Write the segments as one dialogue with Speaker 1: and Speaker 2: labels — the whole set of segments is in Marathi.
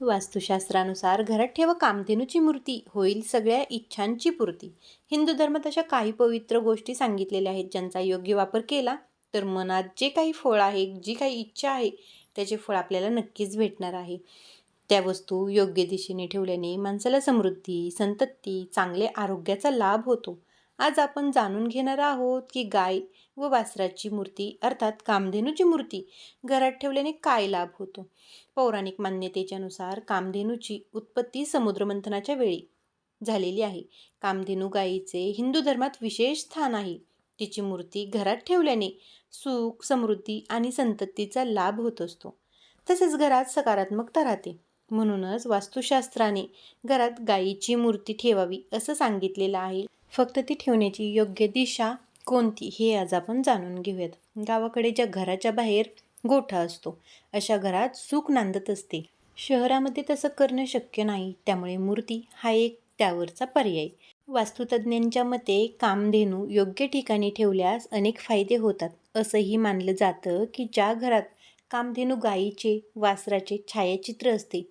Speaker 1: वास्तुशास्त्रानुसार घरात ठेवा कामधेनूची मूर्ती होईल सगळ्या इच्छांची पूर्ती. हिंदू धर्मात अशा काही पवित्र गोष्टी सांगितलेल्या आहेत ज्यांचा योग्य वापर केला तर मनात जे काही फळ आहे जी काही इच्छा आहे त्याचे फळ आपल्याला नक्कीच भेटणार आहे. त्या वस्तू योग्य दिशेने ठेवल्याने माणसाला समृद्धी संतती चांगले आरोग्याचा लाभ होतो. आज आपण जाणून घेणार आहोत की गाय व वासराची मूर्ती अर्थात कामधेनूची मूर्ती घरात ठेवल्याने काय लाभ होतो? पौराणिक मान्यतेच्यानुसार कामधेनूची उत्पत्ती समुद्रमंथनाच्या वेळी झालेली आहे. कामधेनू गायीचे हिंदू धर्मात विशेष स्थान आहे. तिची मूर्ती घरात ठेवल्याने सुख समृद्धी आणि संततीचा लाभ होत असतो. तसेच घरात सकारात्मकता राहते. म्हणूनच वास्तुशास्त्राने घरात गायीची मूर्ती ठेवावी असं सांगितलेलं आहे. फक्त ती ठेवण्याची योग्य दिशा कोणती हे आज आपण जाणून घेऊयात. गावाकडे ज्या घराच्या बाहेर गोठा असतो अशा घरात सुख नांदत असते. शहरामध्ये तसं करणं शक्य नाही त्यामुळे मूर्ती हा एक त्यावरचा पर्याय. वास्तुतज्ञांच्या मते कामधेनू योग्य ठिकाणी ठेवल्यास अनेक फायदे होतात. असंही मानलं जातं की ज्या घरात कामधेनू गायीचे वासराचे छायाचित्र असते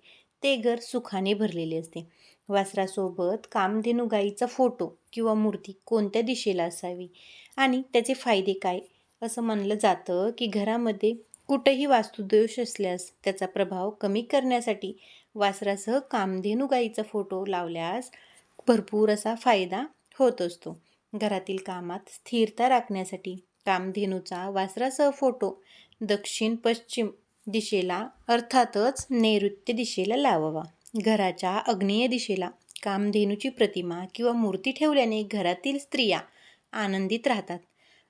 Speaker 1: ते घर सुखाने भरलेले असते. वासरासोबत कामधेनू गाईचा फोटो किंवा मूर्ती कोणत्या दिशेला असावी आणि त्याचे फायदे काय? असं म्हणलं जातं की घरामध्ये कुठंही वास्तुदोष असल्यास त्याचा प्रभाव कमी करण्यासाठी वासरासह कामधेनू गाईचा फोटो लावल्यास भरपूर असा फायदा होत असतो. घरातील कामात स्थिरता राखण्यासाठी कामधेनूचा वासरासह फोटो दक्षिण पश्चिम दिशेला अर्थातच नैऋत्य दिशेला लावावा. घराच्या अग्नेय दिशेला कामधेनूची प्रतिमा किंवा मूर्ती ठेवल्याने घरातील स्त्रिया आनंदित राहतात.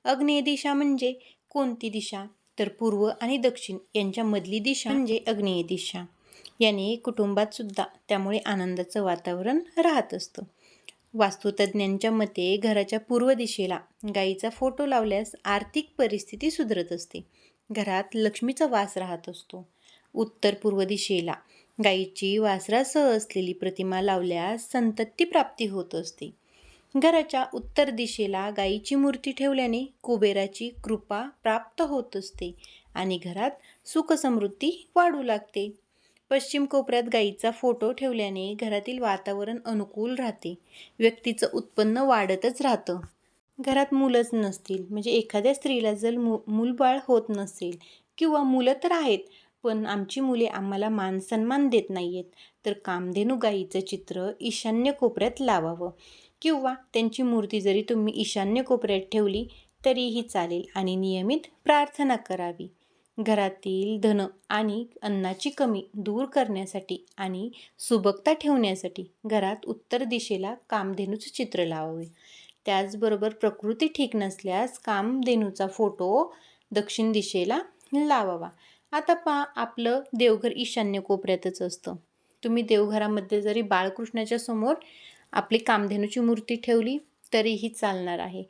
Speaker 1: अग्नेय दिशा म्हणजे कोणती दिशा? तर पूर्व आणि दक्षिण यांच्यामधली दिशा म्हणजे अग्नेय दिशा. याने कुटुंबात सुद्धा त्यामुळे आनंदाचं वातावरण राहत असतं. वास्तुतज्ञांच्या मते घराच्या पूर्व दिशेला गाईचा फोटो लावल्यास आर्थिक परिस्थिती सुधरत असते. घरात लक्ष्मीचा वास राहत असतो. उत्तर पूर्व दिशेला गाईची वासरासह असलेली प्रतिमा लावल्यास संतती प्राप्ती होत असते. घराच्या उत्तर दिशेला गाईची मूर्ती ठेवल्याने कुबेराची कृपा प्राप्त होत असते आणि घरात सुखसमृद्धी वाढू लागते. पश्चिम कोपऱ्यात गाईचा फोटो ठेवल्याने घरातील वातावरण अनुकूल राहते. व्यक्तीचं उत्पन्न वाढतच राहतं. घरात मुलंच नसतील म्हणजे एखाद्या स्त्रीला जर मु मूलबाळ होत नसेल किंवा मुलं तर आहेत पण आमची मुले आम्हाला मान सन्मान देत नाही आहेत तर कामधेनू गाईचं चित्र ईशान्य कोपऱ्यात लावावं. किंवा त्यांची मूर्ती जरी तुम्ही ईशान्य कोपऱ्यात ठेवली तरीही चालेल आणि नियमित प्रार्थना करावी. घरातील धन आणि अन्नाची कमी दूर करण्यासाठी आणि सुबकता ठेवण्यासाठी घरात उत्तर दिशेला कामधेनूचं चित्र लावावे. त्याचबरोबर प्रकृती ठीक नसल्यास कामधेनूचा फोटो दक्षिण दिशेला लावावा. आता पहा आपलं देवघर ईशान्य कोपऱ्यातच असतं. तुम्ही देवघरामध्ये जरी बाळकृष्णाच्या समोर आपली कामधेनूची मूर्ती ठेवली तरीही चालणार आहे.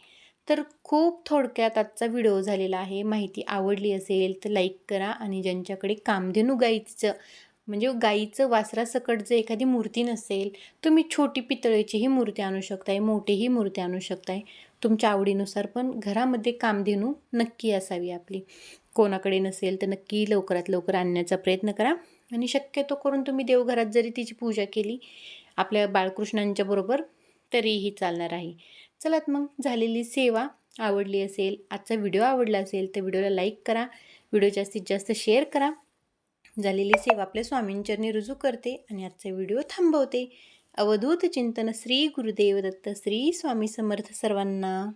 Speaker 1: तर खूप थोडक्यात आजचा व्हिडिओ झालेला आहे. माहिती आवडली असेल तर लाईक करा आणि ज्यांच्याकडे कामधेनू गाईचं म्हणजे गाईचं वासरासकट जर एखादी मूर्ती नसेल तुम्ही छोटी पितळेचीही मूर्ती आणू शकताय मोठीही मूर्ती आणू शकताय. तुमच्या आवडीनुसार पण घरामध्ये कामधेनू नक्की असावी आपली. कोणाकडे नसेल तर नक्की लवकरात लवकर आणण्याचा प्रयत्न करा. आणि शक्यतो करून तुम्ही देवघरात जरी तिची पूजा केली आपल्या बाळकृष्णांच्या बरोबर तरीही चालणार आहे. चलात मग झालेली सेवा आवडली असेल आजचा व्हिडिओ आवडला असेल तर व्हिडिओला लाईक करा व्हिडिओ जास्तीत जास्त शेअर करा. झालेली सेवा आपल्या स्वामींचरणी रुजू करते आणि आजचा व्हिडिओ थांबवते. अवधूत चिंतन श्री गुरुदेव दत्त श्री स्वामी समर्थ सर्वांना.